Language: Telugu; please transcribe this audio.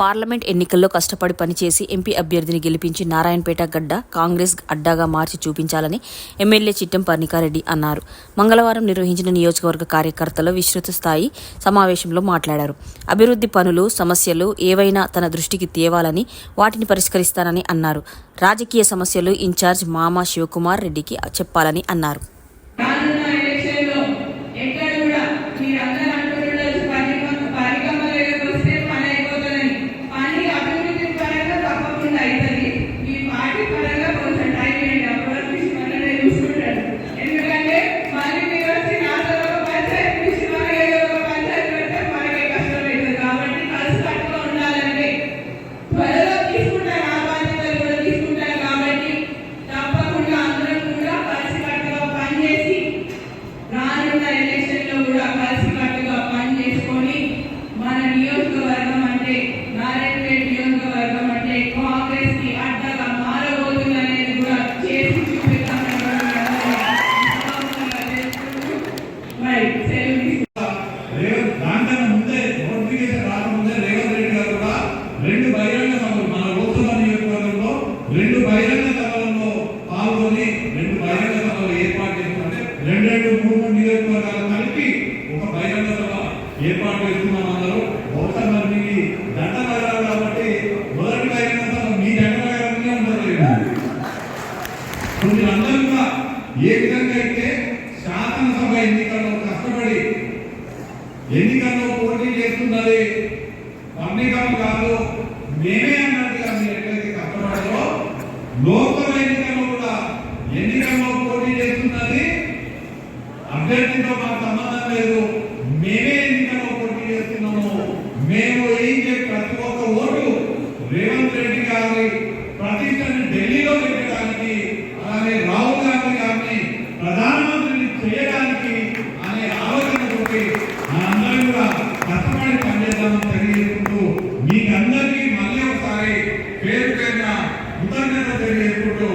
పార్లమెంట్ ఎన్నికల్లో కష్టపడి పనిచేసి ఎంపీ అభ్యర్థిని గెలిపించి నారాయణపేట గడ్డ కాంగ్రెస్ అడ్డాగా మార్చి చూపించాలని ఎమ్మెల్యే చిట్టం పర్ణికారెడ్డి అన్నారు. మంగళవారం నిర్వహించిన నియోజకవర్గ కార్యకర్తల విస్తృత స్థాయి సమావేశంలో మాట్లాడారు. అభివృద్ధి పనులు సమస్యలు ఏవైనా తన దృష్టికి తేవాలని వాటిని పరిష్కరిస్తానని అన్నారు. రాజకీయ సమస్యలు ఇన్ఛార్జ్ మామా శివకుమార్ రెడ్డికి చెప్పాలని అన్నారు. రెండు బహిరంగ సభలు ఏర్పాటు చేస్తుంటే రెండు రెండు మూడు నియోజకవర్గాలు కలిపి ఒక బహిరంగ సభ ఏర్పాటు చేస్తున్నాం అందరూ. బహుశా మరి మీకు దండ నగరాలు కాబట్టి మొదటి బహిరంగ సభ మీ దండ నగరంలోనే ఉండదు కొన్ని మీరందరూ కూడా ఏ విధంగా అయితే శాసనసభ ఎన్నికల్లో కష్టపడి ఎన్నికల్లో పోటీ చేస్తున్నది పబ్లికం కాదు మేమే ఎన్నికల్లో పోటీ చేస్తున్నది? అభ్యర్థితో మాకు సంబంధం లేదు. మేమే ఎన్నికల్లో పోటీ చేస్తున్నాము? మేము వేయించే ప్రతి ఒక్క ఓటు రేవంత్ రెడ్డి గారి ప్రతిష్టను ఢిల్లీలో పెట్టడానికి అలాగే రాహుల్ గాంధీ గారిని ప్రధానమంత్రిని చేయడానికి అనే ఆలోచన తోటి మనందరం కూడా కష్టపడి పనిచేద్దామని తెలియజేసుకుంటూ మీకందరికీ మళ్ళీ ఒకసారి పేరు పేరున కృతజ్ఞత తెలియజేసుకుంటూ